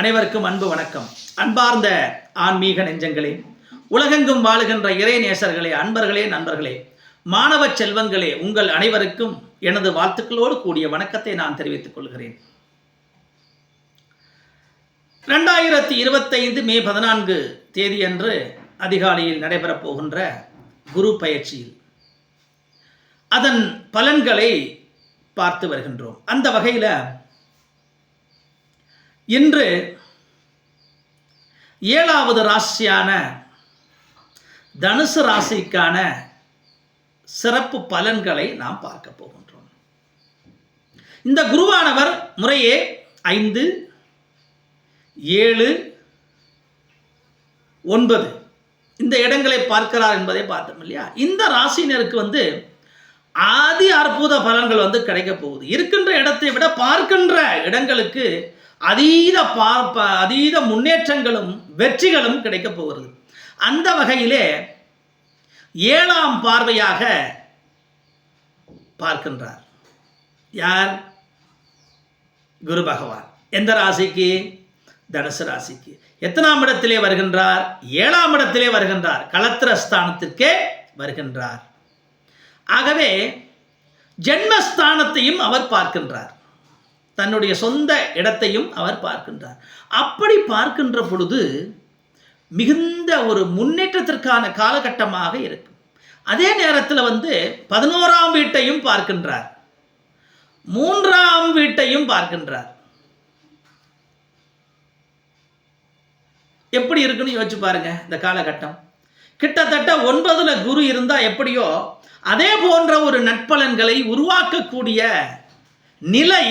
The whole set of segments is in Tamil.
அனைவருக்கும் அன்பு வணக்கம். அன்பார்ந்த ஆன்மீக நெஞ்சங்களே உலகெங்கும் வாழுகின்ற இறை நேசர்களே அன்பர்களே நண்பர்களே மாணவ செல்வங்களே உங்கள் அனைவருக்கும் எனது வாழ்த்துக்களோடு கூடிய வணக்கத்தை நான் தெரிவித்துக் கொள்கிறேன். ரெண்டாயிரத்தி இருபத்தைந்து மே பதினான்கு தேதியன்று அதிகாலையில் நடைபெறப் போகின்ற குரு பயிற்சியில் அதன் பலன்களை பார்த்து வருகின்றோம். அந்த வகையில் இன்று ஏழாவது ராசியான தனுசு ராசிக்கான சிறப்பு பலன்களை நாம் பார்க்க போகின்றோம். இந்த குருவானவர் முறையே ஐந்து ஏழு ஒன்பது. இந்த இடங்களை பார்க்கிறார் என்பதை பார்த்தோம் இல்லையா? இந்த ராசினருக்கு வந்து ஆதி அற்புத பலன்கள் வந்து கிடைக்க போகுது. இருக்கின்ற இடத்தை விட பார்க்கின்ற இடங்களுக்கு அதீத பார்ப்ப அதீத முன்னேற்றங்களும் வெற்றிகளும் கிடைக்கப் போகிறது. அந்த வகையிலே ஏழாம் பார்வையாக பார்க்கின்றார். யார்? குரு பகவான். எந்த ராசிக்கு? தனுசு ராசிக்கு. எத்தனாம் இடத்திலே வருகின்றார்? ஏழாம் இடத்திலே வருகின்றார். களத்திர ஸ்தானத்திற்கே வருகின்றார். ஆகவே ஜென்மஸ்தானத்தையும் அவர் பார்க்கின்றார். தன்னுடைய சொந்த இடத்தையும் அவர் பார்க்கின்றார். அப்படி பார்க்கின்ற பொழுது மிகுந்த ஒரு முன்னேற்றத்திற்கான காலகட்டமாக இருக்கும். அதே நேரத்தில் வந்து பதினோராம் வீட்டையும் பார்க்கின்றார். மூன்றாம் வீட்டையும் பார்க்கின்றார். எப்படி இருக்குன்னு யோசிச்சு பாருங்க இந்த காலகட்டம். கிட்டத்தட்ட ஒன்பதுல குரு இருந்தா எப்படியோ அதே போன்ற ஒரு நட்பலன்களை உருவாக்கக்கூடிய நிலை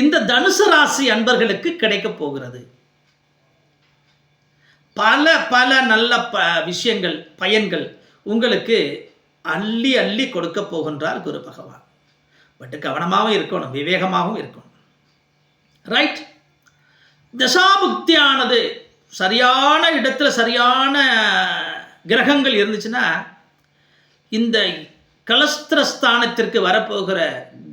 இந்த தனுசு ராசி அன்பர்களுக்கு கிடைக்க போகிறது. பல பல நல்ல ப விஷயங்கள் பயன்கள் உங்களுக்கு அள்ளி அள்ளி கொடுக்க போகின்றார் குரு பகவான். பட்டு கவனமாகவும் இருக்கணும் விவேகமாகவும் இருக்கணும். ரைட் தசாபுக்தியானது சரியான இடத்துல சரியான கிரகங்கள் இருந்துச்சுன்னா இந்த கலஸ்திரஸ்தானத்திற்கு வரப்போகிற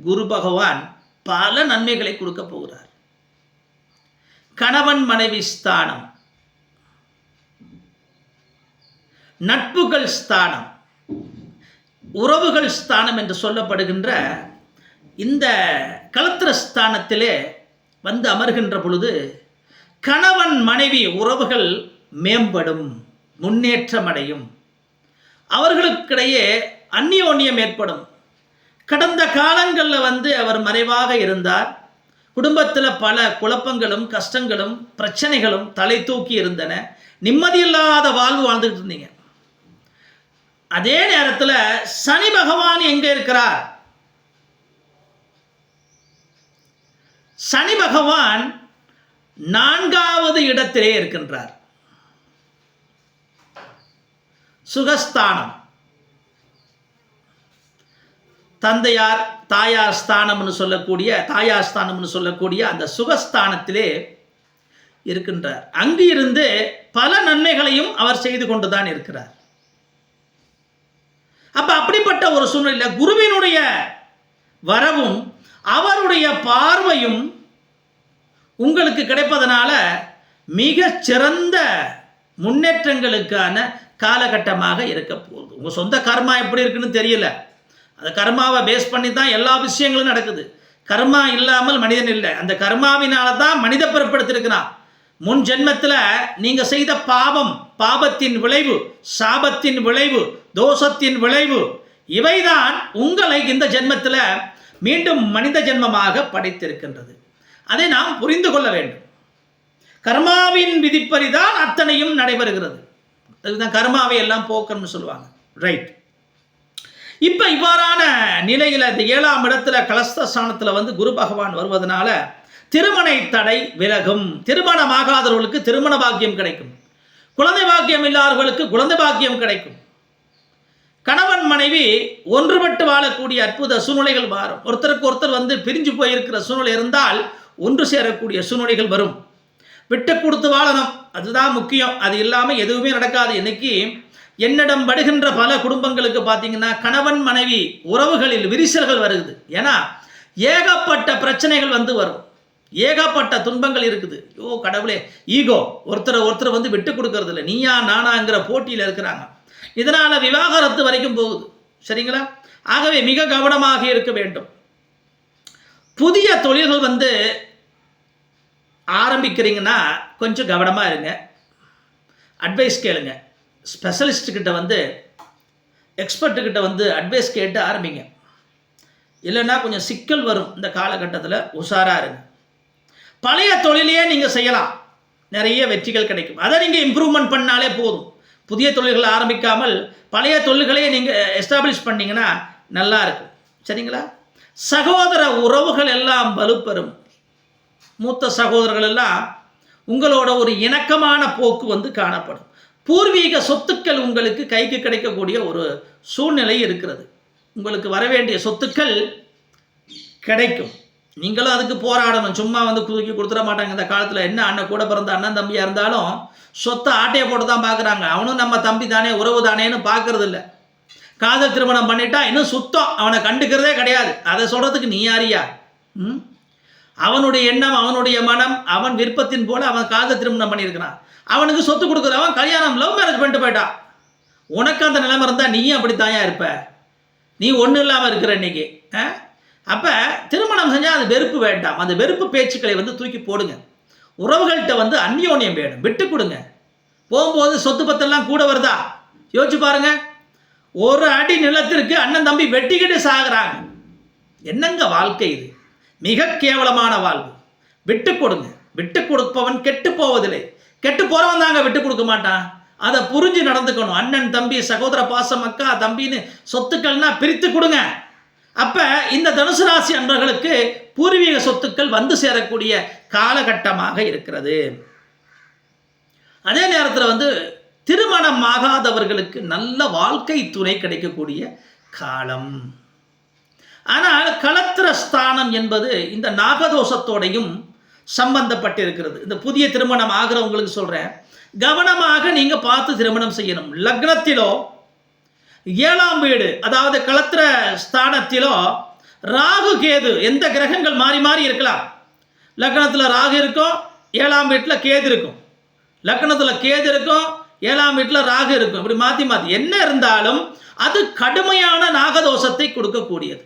குரு பகவான் பல நன்மைகளை கொடுக்க போகிறார். கணவன் மனைவி ஸ்தானம். நட்புகள் ஸ்தானம். உறவுகள் ஸ்தானம் என்று சொல்லப்படுகின்ற இந்த கலத்திர ஸ்தானத்திலே வந்து அமர்கின்ற பொழுது கணவன் மனைவி உறவுகள் மேம்படும் முன்னேற்றமடையும். அவர்களுக்கிடையே அந்நியோன்யம் ஏற்படும். கடந்த காலங்களில் வந்து அவர் மறைவாக இருந்தார். குடும்பத்தில் பல குழப்பங்களும் கஷ்டங்களும் பிரச்சனைகளும் தலை தூக்கி இருந்தன. நிம்மதியில்லாத வாழ்வு வாழ்ந்துகிட்டு இருந்தீங்க. அதே நேரத்தில் சனி பகவான் எங்க இருக்கிறார்? சனி பகவான் நான்காவது இடத்திலே இருக்கின்றார். சுகஸ்தானம். தந்தையார் தாயார் ஸ்தானம்னு சொல்லக்கூடிய தாயார் ஸ்தானம்னு சொல்லக்கூடிய அந்த சுகஸ்தானத்திலே இருக்கின்றார். அங்கிருந்து பல நன்மைகளையும் அவர் செய்து கொண்டு தான் இருக்கிறார். அப்ப அப்படிப்பட்ட ஒரு சூழ்நிலை குருவினுடைய வரவும் அவருடைய பார்வையும் உங்களுக்கு கிடைப்பதனால மிக சிறந்த முன்னேற்றங்களுக்கான காலகட்டமாக இருக்க போகுது. உங்கள் சொந்த கர்மா எப்படி இருக்குன்னு தெரியல. அந்த கர்மாவை பேஸ் பண்ணி தான் எல்லா விஷயங்களும் நடக்குது. கர்மா இல்லாமல் மனிதன் இல்லை. அந்த கர்மாவினால தான் மனித பிறப்படுத்திருக்கிறான். முன் ஜென்மத்தில் நீங்கள் செய்த பாவம் பாபத்தின் விளைவு சாபத்தின் விளைவு தோஷத்தின் விளைவு இவைதான் உங்களை இந்த ஜென்மத்தில் மீண்டும் மனித ஜென்மமாக படைத்திருக்கின்றது. அதை நாம் புரிந்து கொள்ள வேண்டும். கர்மாவின் விதிப்படி தான் அத்தனையும் நடைபெறுகிறது. அதுதான் கர்மாவை எல்லாம் போக்கணும்னு சொல்லுவாங்க. ரைட் இப்போ இவ்வாறான நிலையில் இந்த ஏழாம் இடத்துல கலஸ்தஸ்தானத்தில் வந்து குரு பகவான் வருவதனால திருமண தடை விலகும். திருமணமாகாதவர்களுக்கு திருமண பாக்கியம் கிடைக்கும். குழந்தை பாக்கியம் இல்லாதவர்களுக்கு குழந்தை பாக்கியம் கிடைக்கும். கணவன் மனைவி ஒன்றுபட்டு வாழக்கூடிய அற்புத சூழ்நிலைகள் மாறும். ஒருத்தருக்கு ஒருத்தர் வந்து பிரிஞ்சு போயிருக்கிற சூழ்நிலை இருந்தால் ஒன்று சேரக்கூடிய சூழ்நிலைகள் வரும். விட்டு கொடுத்து வாழணும். அதுதான் முக்கியம். அது இல்லாமல் எதுவுமே நடக்காது. இன்னைக்கு என்னிடம் படுகின்ற பல குடும்பங்களுக்கு பார்த்தீங்கன்னா கணவன் மனைவி உறவுகளில் விரிசல்கள் வருது ஏன்னா ஏகப்பட்ட பிரச்சனைகள் வந்து வரும். ஏகப்பட்ட துன்பங்கள் இருக்குது. ஐயோ கடவுளே ஈகோ ஒருத்தரை ஒருத்தர் வந்து விட்டு கொடுக்கறது இல்லை நீயா நானாங்கிற போட்டியில் இருக்கிறாங்க. இதனால் விவாகரத்து வரைக்கும் போகுது. சரிங்களா? ஆகவே மிக கவனமாக இருக்க வேண்டும். புதிய தொழில்கள் வந்து ஆரம்பிக்கிறீங்கன்னா கொஞ்சம் கவனமாக இருங்க. அட்வைஸ் கேளுங்க. ஸ்பெஷலிஸ்ட்டுக்கிட்ட வந்து எக்ஸ்பர்ட்டுக்கிட்ட வந்து அட்வைஸ் கேட்டு ஆரம்பிங்க. இல்லைன்னா கொஞ்சம் சிக்கல் வரும் இந்த காலகட்டத்தில் உஷாராக இருங்க. பழைய தொழிலையே நீங்கள் செய்யலாம். நிறைய வெற்றிகள் கிடைக்கும். அதை நீங்கள் இம்ப்ரூவ்மெண்ட் பண்ணாலே போதும். புதிய தொழில்களை ஆரம்பிக்காமல் பழைய தொழில்களையே நீங்கள் எஸ்டாப்ளிஷ் பண்ணிங்கன்னா நல்லா இருக்கும். சரிங்களா? சகோதர உறவுகள் எல்லாம் வலுப்பெறும். மூத்த சகோதரர்கள் எல்லாம் உங்களோட ஒரு இணக்கமான போக்கு வந்து காணப்படும். பூர்வீக சொத்துக்கள் உங்களுக்கு கைக்கு கிடைக்கக்கூடிய ஒரு சூழ்நிலை இருக்கிறது. உங்களுக்கு வர வேண்டிய சொத்துக்கள் கிடைக்கும். நீங்களும் அதுக்கு போராடணும். சும்மா வந்து தூக்கி கொடுத்துட மாட்டாங்க. இந்த காலத்தில் என்ன அண்ணன் கூட பிறந்த அண்ணன் தம்பியாக இருந்தாலும் சொத்தை ஆட்டையை போட்டு தான் பார்க்குறாங்க அவனும் நம்ம தம்பி தானே உறவு தானேன்னு பார்க்கறது இல்லை காதல் திருமணம் பண்ணிட்டா இன்னும் சுத்தம். அவனை கண்டுக்கிறதே கிடையாது. அதை சொல்கிறதுக்கு நீ யாரியா ம்? அவனுடைய எண்ணம் அவனுடைய மனம் அவன் விருப்பத்தின் போல அவன் காதல் திருமணம் பண்ணியிருக்கிறான். அவனுக்கு சொத்து கொடுக்குறவன் கல்யாணம் லவ் மேரேஜ் பண்ணிட்டு போயிட்டான். உனக்கு அந்த நிலைமை இருந்தால் நீயும் அப்படி தாயா இருப்ப? நீ ஒன்றும் இல்லாமல் இருக்கிற இன்னைக்கு அப்போ திருமணம் செஞ்சால் அது வெறுப்பு வேண்டாம். அந்த வெறுப்பு பேச்சுக்களை வந்து தூக்கி போடுங்க. உறவுகள்கிட்ட வந்து அந்யோன்யம் வேணும். விட்டு கொடுங்க. போகும்போது சொத்து பத்தெல்லாம் கூட வருதா? யோசிச்சு பாருங்க. ஒரு அடி நிலத்திற்கு அண்ணன் தம்பி வெட்டிக்கிட்டு சாகுறாங்க. என்னங்க வாழ்க்கை இது? மிக கேவலமான வாழ்வு. விட்டு கொடுங்க. விட்டு கொடுப்பவன் கெட்டு போவதில்லை. கெட்டு போறவன் தாங்க விட்டு கொடுக்க மாட்டான். அதை புரிஞ்சு நடந்துக்கணும். அண்ணன் தம்பி சகோதர பாசம் அக்கா தம்பின்னு சொத்துக்கள்னா பிரித்து கொடுங்க. அப்ப இந்த தனுசு ராசி அன்பர்களுக்கு பூர்வீக சொத்துக்கள் வந்து சேரக்கூடிய காலகட்டமாக இருக்கிறது. அதே நேரத்தில் வந்து திருமணம் ஆகாதவர்களுக்கு நல்ல வாழ்க்கை துணை கிடைக்கக்கூடிய காலம். ஆனால் களத்திர ஸ்தானம் என்பது இந்த நாகதோஷத்தோடையும் சம்பந்தப்பட்டிருக்கிறது. இந்த புதிய திருமணம் ஆகிறவங்களுக்கு சொல்கிறேன் கவனமாக நீங்கள் பார்த்து திருமணம் செய்யணும். லக்னத்திலோ ஏழாம் வீடு அதாவது களத்திர ஸ்தானத்திலோ ராகு கேது எந்த கிரகங்கள் மாறி மாறி இருக்கலாம். லக்னத்தில் ராகு இருக்கும் ஏழாம் வீட்டில் கேது இருக்கும். லக்னத்தில் கேது இருக்கும் ஏழாம் வீட்டில் ராகு இருக்கும். இப்படி மாற்றி மாற்றி என்ன இருந்தாலும் அது கடுமையான நாகதோஷத்தை கொடுக்கக்கூடியது.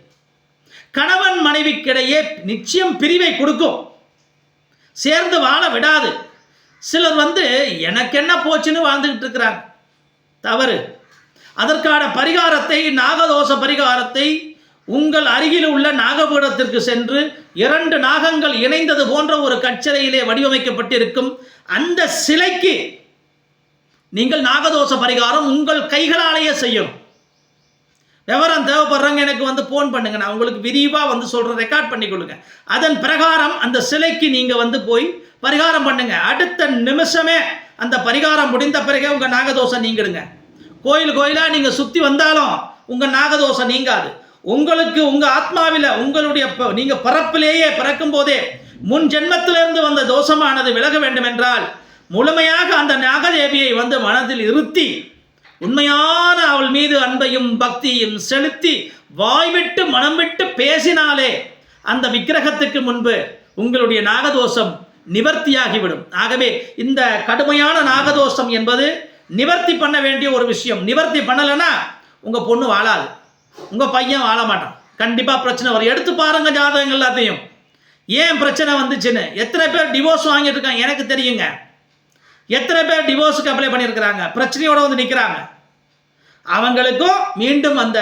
கணவன் மனைவிக்கிடையே நிச்சயம் பிரிவை கொடுக்கும். சேர்ந்து வாழ விடாது. சிலர் வந்து எனக்கு என்ன போச்சுன்னு வாழ்ந்துக்கிட்டு இருக்கிறாங்க. தவறு. அதற்கான பரிகாரத்தை நாகதோஷ பரிகாரத்தை உங்கள் அருகில் உள்ள நாகபீடத்திற்கு சென்று இரண்டு நாகங்கள் இணைந்தது போன்ற ஒரு கச்சரையிலே வடிவமைக்கப்பட்டிருக்கும் அந்த சிலைக்கு நீங்கள் நாகதோஷ பரிகாரம் உங்கள் கைகளாலேயே செய்யணும். விவரம் தேவைப்படுறவங்க எனக்கு வந்து ஃபோன் பண்ணுங்க. நான் உங்களுக்கு விரிவாக வந்து சொல்கிறேன் ரெக்கார்ட் பண்ணி கொடுங்க அதன் பிரகாரம் அந்த சிலைக்கு நீங்கள் வந்து போய் பரிகாரம் பண்ணுங்க. அடுத்த நிமிஷமே அந்த பரிகாரம் முடிந்த பிறகே உங்கள் நாகதோஷம் நீங்கிடுங்க. கோயில் கோயிலாக நீங்கள் சுற்றி வந்தாலும் உங்கள் நாகதோஷம் நீங்காது. உங்களுக்கு உங்கள் ஆத்மாவில் உங்களுடைய நீங்கள் பிறப்பிலேயே பிறக்கும் போதே முன் ஜென்மத்திலிருந்து வந்த தோஷமானது விலக வேண்டும் என்றால் முழுமையாக அந்த நாகதேவியை வந்து மனதில் இருத்தி உண்மையான அவள் மீது அன்பையும் பக்தியும் செலுத்தி வாய்விட்டு மனம் விட்டு பேசினாலே அந்த விக்கிரகத்துக்கு முன்பு உங்களுடைய நாகதோஷம் நிவர்த்தியாகிவிடும். ஆகவே இந்த கடுமையான நாகதோஷம் என்பது நிவர்த்தி பண்ண வேண்டிய ஒரு விஷயம். நிவர்த்தி பண்ணலைன்னா உங்கள் பொண்ணு வாழாது. உங்கள் பையன் வாழ மாட்டான். கண்டிப்பாக பிரச்சனை வரும். எடுத்து பாருங்கள் ஜாதகங்கள் எல்லாத்தையும். ஏன் பிரச்சனை வந்துச்சுன்னு? எத்தனை பேர் டிவோர்ஸ் வாங்கிட்டு இருக்காங்க? எனக்கு தெரியுங்க. எத்தனை பேர் டிவோர்ஸுக்கு அப்ளை பண்ணியிருக்கிறாங்க? பிரச்சனையோடு வந்து நிற்கிறாங்க அவங்களுக்கும் மீண்டும் அந்த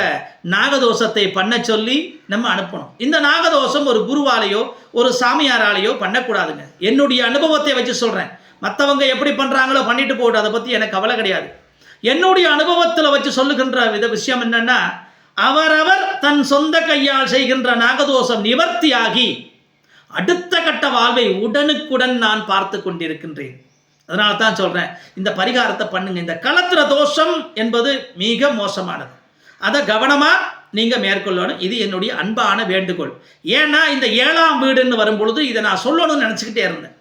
நாகதோஷத்தை பண்ண சொல்லி நம்ம அனுப்பணும். இந்த நாகதோஷம் ஒரு குருவாலேயோ ஒரு சாமியாராலேயோ பண்ணக்கூடாதுங்க. என்னுடைய அனுபவத்தை வச்சு சொல்கிறேன் மற்றவங்க எப்படி பண்ணுறாங்களோ பண்ணிட்டு போட்டு அதை பற்றி எனக்கு கவலை கிடையாது. என்னுடைய அனுபவத்தில் வச்சு சொல்லுகின்ற வித விஷயம் என்னென்னா அவரவர் தன் சொந்த கையால் செய்கின்ற நாகதோஷம் நிவர்த்தியாகி அடுத்த கட்ட வாழ்வை உடனுக்குடன் நான் பார்த்து கொண்டிருக்கின்றேன். அதனால தான் சொல்கிறேன் இந்த பரிகாரத்தை பண்ணுங்க. இந்த களத்திர தோஷம் என்பது மிக மோசமானது. அதை கவனமாக நீங்கள் மேற்கொள்ளணும். இது என்னுடைய அன்பான வேண்டுகோள். ஏன்னா இந்த ஏழாம் வீடுன்னு வரும்பொழுது இதை நான் சொல்லணும்னு நினச்சிக்கிட்டே இருந்தேன்.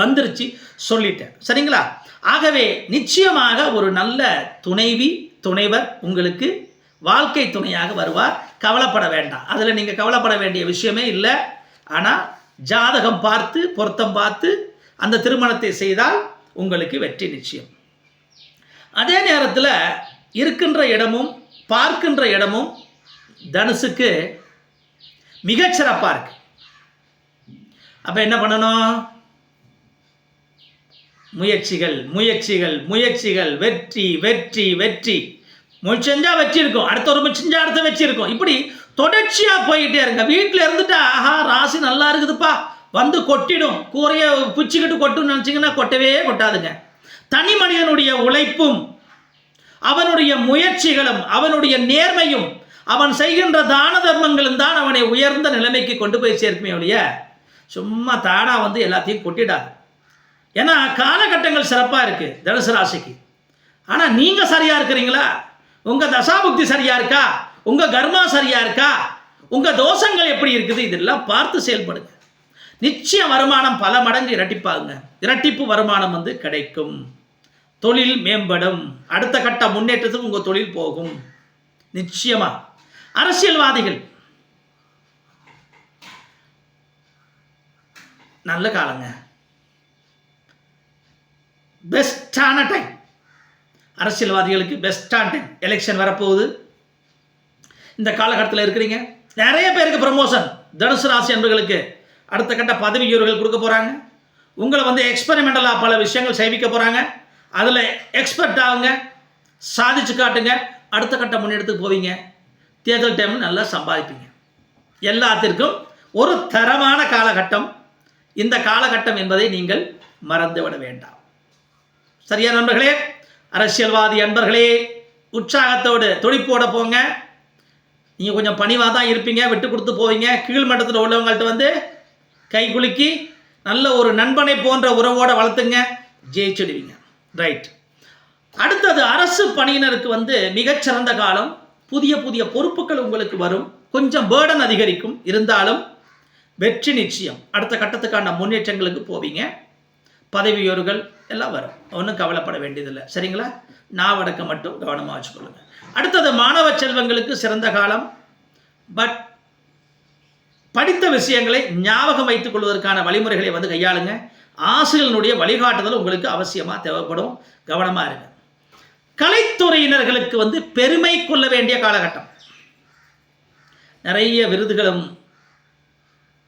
வந்துருச்சு சொல்லிட்டேன். சரிங்களா? ஆகவே நிச்சயமாக ஒரு நல்ல துணைவி துணைவர் உங்களுக்கு வாழ்க்கை துணையாக வருவார். கவலைப்பட வேண்டாம். அதில் நீங்கள் கவலைப்பட வேண்டிய விஷயமே இல்லை. ஆனால் ஜாதகம் பார்த்து பொருத்தம் பார்த்து அந்த திருமணத்தை செய்தால் உங்களுக்கு வெற்றி நிச்சயம். அதே நேரத்தில் இருக்கின்ற இடமும் பார்க்கின்ற இடமும் தனுசுக்கு மிகச்சிறப்பாக இருக்கு. அப்போ என்ன பண்ணணும்? முயற்சிகள் முயற்சிகள் முயற்சிகள் வெற்றி வெற்றி வெற்றி. முயற்சி செஞ்சா வெற்றி இருக்கும். அடுத்த ஒரு முயற்சி செஞ்சால் அடுத்த வெற்றி இருக்கும். இப்படி தொடர்ச்சியாக போயிட்டே இருங்க. வீட்டில் இருந்துட்டா ஆஹா ராசி நல்லா இருக்குதுப்பா. வந்து கொட்டிடும். கூரையை பிச்சுக்கிட்டு கொட்டுன்னு நினச்சிங்கன்னா கொட்டவே கொட்டாதுங்க. தனி மனிதனுடைய உழைப்பும் அவனுடைய முயற்சிகளும் அவனுடைய நேர்மையும் அவன் செய்கின்ற தான தர்மங்களும் தான் அவனை உயர்ந்த நிலைமைக்கு கொண்டு போய் சேர்க்குமே ஒழிய சும்மா தானாக வந்து எல்லாத்தையும் கொட்டிடாது. ஏன்னா காலகட்டங்கள் சிறப்பாக இருக்குது தனுசு ராசிக்கு. ஆனால் நீங்கள் சரியாக இருக்கிறீங்களா? உங்கள் தசாபுக்தி சரியாக இருக்கா? உங்கள் கர்மா சரியாக இருக்கா? உங்கள் தோஷங்கள் எப்படி இருக்குது? இதெல்லாம் பார்த்து செயல்படுங்க. நிச்சய வருமானம் பல மடங்கு இரட்டிப்பாகுங்க. இரட்டிப்பு வருமானம் வந்து கிடைக்கும். தொழில் மேம்படும். அடுத்த கட்ட முன்னேற்றத்துக்கு உங்கள் தொழில் போகும். நிச்சயமா. அரசியல்வாதிகள். நல்ல காலங்க. பெஸ்டான டைம் அரசியல்வாதிகளுக்கு பெஸ்டான டைம் எலெக்ஷன் வரப்போகுது. இந்த காலகட்டத்தில் இருக்கிறீங்க. நிறைய பேருக்கு ப்ரமோஷன் தனுசு ராசி அன்பர்களுக்கு. அடுத்த கட்ட பதவி உயர்வுகள் கொடுக்க போகிறாங்க உங்களை வந்து எக்ஸ்பெரிமெண்டலாக பல விஷயங்கள் செய்விக்க போகிறாங்க அதில் எக்ஸ்பர்ட் ஆகுங்க. சாதிச்சு காட்டுங்க. அடுத்த கட்ட முன்னெடுத்துக்கு போவீங்க. தேர்தல் டைம் நல்லா சம்பாதிப்பீங்க. எல்லாத்திற்கும் ஒரு தரமான காலகட்டம். இந்த காலகட்டம் என்பதை நீங்கள் மறந்துவிட வேண்டாம். சரியா நண்பர்களே? அரசியல்வாதி அன்பர்களே உற்சாகத்தோடு துடிப்போட போங்க. நீங்கள் கொஞ்சம் பணிவாக தான் இருப்பீங்க. விட்டு கொடுத்து போவீங்க. கீழ்மட்டத்தில் உள்ளவங்கள்ட்ட வந்து கை குலுக்கி நல்ல ஒரு நண்பனை போன்ற உறவோட வளர்த்துங்க ஜெயிச்சிடுவீங்க. ரைட் அடுத்தது அரசு பணியினருக்கு வந்து மிகச்சிறந்த காலம் புதிய புதிய பொறுப்புகள் உங்களுக்கு வரும். கொஞ்சம் பேர்டன் அதிகரிக்கும். இருந்தாலும் வெற்றி நிச்சயம். அடுத்த கட்டத்துக்கான முன்னேற்றங்களுக்கு போவீங்க. பதவியோர்கள் எல்லாம் வரும். ஒன்றும் கவலைப்பட வேண்டியதில்லை. சரிங்களா? நாவடக்க மட்டும் கவனமாக வச்சுக்கொள்ளுங்க. அடுத்தது மாணவ செல்வங்களுக்கு சிறந்த காலம். பட் படித்த விஷயங்களை ஞாபகம் வைத்துக் கொள்வதற்கான வழிமுறைகளை வந்து கையாளுங்க. ஆசிரியர்களுடைய வழிகாட்டுதல் உங்களுக்கு அவசியமாக தேவைப்படும். கவனமாக இருங்க. கலைத்துறையினர்களுக்கு வந்து பெருமை கொள்ள வேண்டிய காலகட்டம். நிறைய விருதுகளும்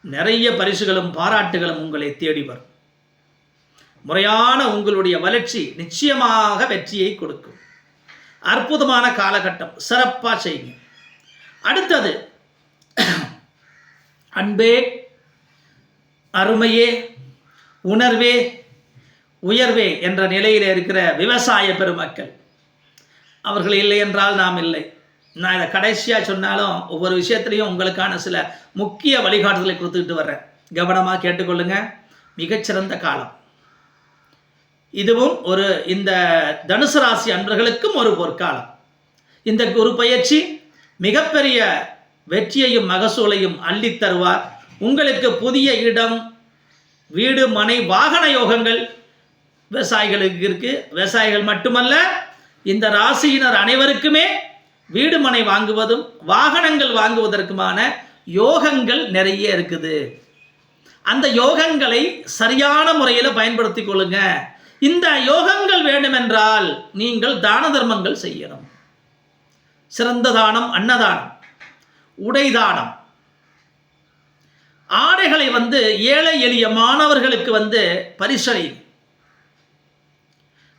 நிறைய பரிசுகளும் பாராட்டுகளும் உங்களை தேடி வரும். முறையான உங்களுடைய வளர்ச்சி நிச்சயமாக வெற்றியை கொடுக்கும். அற்புதமான காலகட்டம். சிறப்பாக செய்யுங்க. அடுத்தது அன்பே அருமையே உணர்வே உயர்வே என்ற நிலையில் இருக்கிற விவசாய பெருமக்கள். அவர்கள் இல்லை என்றால் நாம் இல்லை. நான் இதை கடைசியாக சொன்னாலும் ஒவ்வொரு விஷயத்துலையும் உங்களுக்கான சில முக்கிய வழிகாட்டுதலை கொடுத்துக்கிட்டு வர்றேன். கவனமாக கேட்டுக்கொள்ளுங்க. மிகச்சிறந்த காலம். இதுவும் ஒரு இந்த தனுசு ராசி அன்பர்களுக்கும் ஒரு பொற்காலம். இந்த குரு பயிற்சி மிகப்பெரிய வெற்றியையும் மகசூலையும் அள்ளி தருவார். உங்களுக்கு புதிய இடம் வீடு மனை வாகன யோகங்கள் விவசாயிகளுக்கு இருக்கு. விவசாயிகள் மட்டுமல்ல இந்த ராசியினர் அனைவருக்குமே வீடு மனை வாங்குவதும் வாகனங்கள் வாங்குவதற்குமான யோகங்கள் நிறைய இருக்குது. அந்த யோகங்களை சரியான முறையில் பயன்படுத்தி கொள்ளுங்க. இந்த யோகங்கள் வேண்டுமென்றால் நீங்கள் தான தர்மங்கள் செய்யணும். சிறந்த தானம் அன்னதானம். உடைதானம். ஆடைகளை வந்து ஏழை எளிய மாணவர்களுக்கு வந்து பரிசளி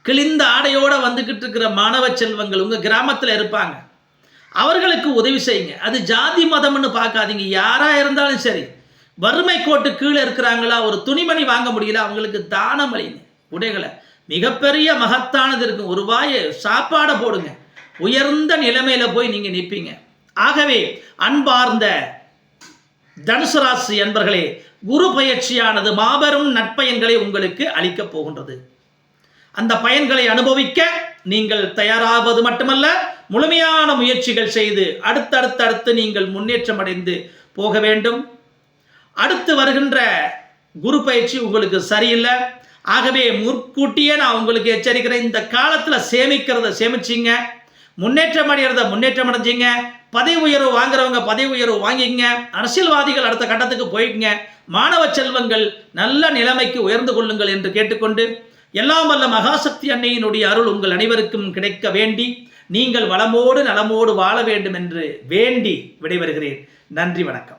கிழிந்த ஆடையோட வந்துக்கிட்டு இருக்கிற மாணவ செல்வங்கள் உங்கள் கிராமத்தில் இருப்பாங்க. அவர்களுக்கு உதவி செய்யுங்க. அது ஜாதி மதம்னு பார்க்காதீங்க. யாராக இருந்தாலும் சரி. வறுமை கோட்டு கீழே இருக்கிறாங்களா ஒரு துணிமணி வாங்க முடியல அவங்களுக்கு தானம் அளிங்க. உடைகளை. மிகப்பெரிய மகத்தானது இருக்கும் ஒரு வாயை சாப்பாடை போடுங்க. உயர்ந்த நிலைமையில போய் நீங்கள் நிற்பீங்க ஆகவே அன்பார்ந்த தனுசு ராசி என்பர்களே குரு பயிற்சியானது மாபெரும் நற்பயன்களை உங்களுக்கு அளிக்கப் போகின்றது. அந்த பயன்களை அனுபவிக்க நீங்கள் தயாராவது மட்டுமல்ல முழுமையான முயற்சிகள் செய்து அடுத்தடுத்தடுத்து நீங்கள் முன்னேற்றம் அடைந்து போக வேண்டும். அடுத்து வருகின்ற குரு பயிற்சி உங்களுக்கு சரியில்லை. ஆகவே முற்கூட்டியே நான் உங்களுக்கு எச்சரிக்கிறேன் இந்த காலத்தில் சேமிக்கிறத சேமிச்சிங்க. முன்னேற்றம் அடைகிறத முன்னேற்றம் அடைஞ்சிங்க. பதவி உயர்வு வாங்குறவங்க பதவி உயர்வு வாங்கிக்கங்க. அரசியல்வாதிகள் அடுத்த கட்டத்துக்கு போயிடுங்க மாணவ செல்வங்கள் நல்ல நிலைமைக்கு உயர்ந்து கொள்ளுங்கள் என்று கேட்டுக்கொண்டு எல்லாம் வல்ல மகாசக்தி அன்னையினுடைய அருள் உங்கள் அனைவருக்கும் கிடைக்க வேண்டி நீங்கள் வளமோடு நலமோடு வாழ வேண்டும் என்று வேண்டி விடைபெறுகிறேன். நன்றி வணக்கம்.